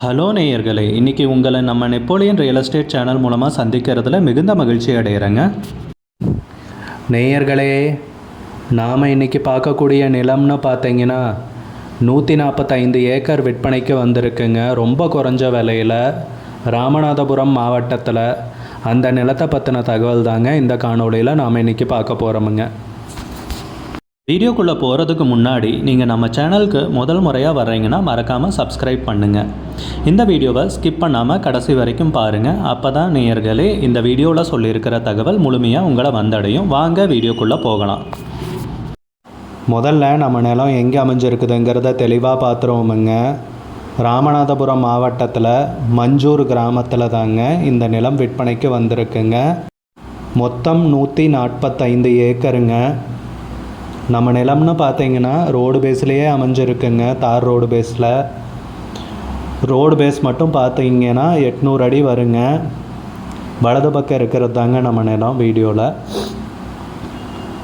Hello நேயர்களே இன்றைக்கி உங்களை நம்ம நெப்போலியன் ரியல் எஸ்டேட் சேனல் மூலமாக சந்திக்கிறதுல மிகுந்த மகிழ்ச்சி அடைகிறேங்க நேயர்களே நாம் இன்றைக்கி பார்க்கக்கூடிய நிலம்னு பார்த்தீங்கன்னா நூற்றி நாற்பத்தைந்து ஏக்கர் விற்பனைக்கு வந்திருக்குங்க. ரொம்ப குறைஞ்ச விலையில் ராமநாதபுரம் மாவட்டத்தில் அந்த நிலத்தை பற்றின தகவல் தாங்க இந்த காணொளியில் நாம் இன்றைக்கி பார்க்க போகிறோமுங்க வீடியோக்குள்ளே போகிறதுக்கு முன்னாடி நீங்கள் நம்ம சேனலுக்கு முதல் முறையாக வர்றீங்கன்னா மறக்காமல் சப்ஸ்கிரைப் பண்ணுங்கள் இந்த வீடியோவை ஸ்கிப் பண்ணாமல் கடைசி வரைக்கும் பாருங்கள் அப்போ தான் நேயர்களே இந்த வீடியோவில் சொல்லியிருக்கிற தகவல் முழுமையாக உங்களை வந்தடையும். வாங்க வீடியோக்குள்ளே போகலாம். முதல்ல நம்ம நிலம் எங்கே அமைஞ்சிருக்குதுங்கிறத தெளிவாக பார்த்துருவோமுங்க ராமநாதபுரம் மாவட்டத்தில் மஞ்சூர் கிராமத்தில் தாங்க இந்த நிலம் விற்பனைக்கு வந்திருக்குங்க. மொத்தம் நூற்றி நாற்பத்தைந்து ஏக்கருங்க. நம்ம நிலம்னு பார்த்தீங்கன்னா ரோடு பேஸ்லேயே அமைஞ்சிருக்குங்க. தார் ரோடு பேஸில் ரோடு பேஸ் மட்டும் பார்த்தீங்கன்னா எட்நூறு அடி வருங்க. வலது பக்கம் இருக்கிறது தாங்க நம்ம நிலம் வீடியோவில்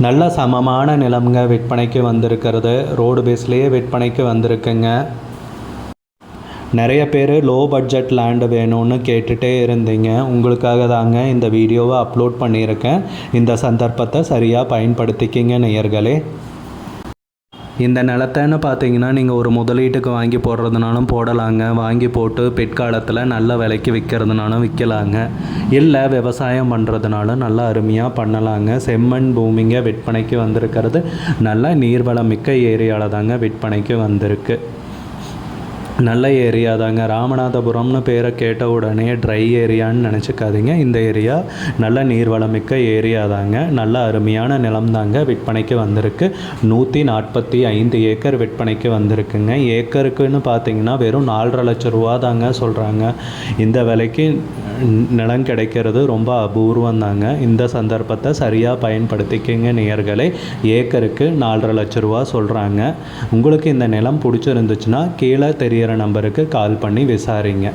நல்ல சமமான நிலம்ங்க விற்பனைக்கு வந்திருக்கிறது. ரோடு பேஸ்லேயே விற்பனைக்கு வந்திருக்குங்க. நிறைய பேர் லோ பட்ஜெட் லேண்டு வேணும்னு கேட்டுகிட்டே இருந்தீங்க. உங்களுக்காக தாங்க இந்த வீடியோவை அப்லோட் பண்ணியிருக்கேன். இந்த சந்தர்ப்பத்தை சரியாக பயன்படுத்திக்கிங்க நேயர்களே. இந்த நிலத்தைன்னு பார்த்தீங்கன்னா நீங்கள் ஒரு முதலீட்டுக்கு வாங்கி போடுறதுனாலும் போடலாங்க. வாங்கி போட்டு பிற்காலத்தில் நல்ல விலைக்கு விற்கிறதுனாலும் விற்கலாங்க. இல்லை விவசாயம் பண்ணுறதுனாலும் நல்லா அருமையாக பண்ணலாங்க. செம்மண் பூமிங்க விற்பனைக்கு வந்திருக்கிறது. நல்ல நீர்வளம் மிக்க ஏரியாவில் தாங்க விற்பனைக்கு வந்திருக்கு. நல்ல ஏரியா தாங்க. ராமநாதபுரம்னு பேரை கேட்ட உடனே ட்ரை ஏரியான்னு நினச்சிக்காதீங்க. இந்த ஏரியா நல்ல நீர்வளமிக்க ஏரியா தாங்க. நல்ல அருமையான நிலம் தாங்க விற்பனைக்கு வந்திருக்கு. நூற்றி நாற்பத்தி ஐந்து ஏக்கர் விற்பனைக்கு வந்திருக்குங்க. ஏக்கருக்குன்னு பார்த்தீங்கன்னா வெறும் நாலரை லட்ச ரூபா தாங்க சொல்கிறாங்க இந்த விலைக்கு நிலம் கிடைக்கிறது ரொம்ப அபூர்வம் தாங்க இந்த சந்தர்ப்பத்தை சரியாக பயன்படுத்திக்கங்க நேயர்களே. ஏக்கருக்கு நாலரை லட்ச ரூபா சொல்கிறாங்க உங்களுக்கு இந்த நிலம் பிடிச்சிருந்துச்சுன்னா கீழே தெரியிற நம்பருக்கு கால் பண்ணி விசாரிங்க.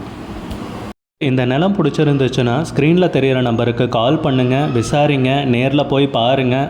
இந்த நிலம் பிடிச்சிருந்துச்சுன்னா ஸ்க்ரீனில் தெரியிற நம்பருக்கு கால் பண்ணுங்கள் விசாரிங்க. நேரில் போய் பாருங்கள்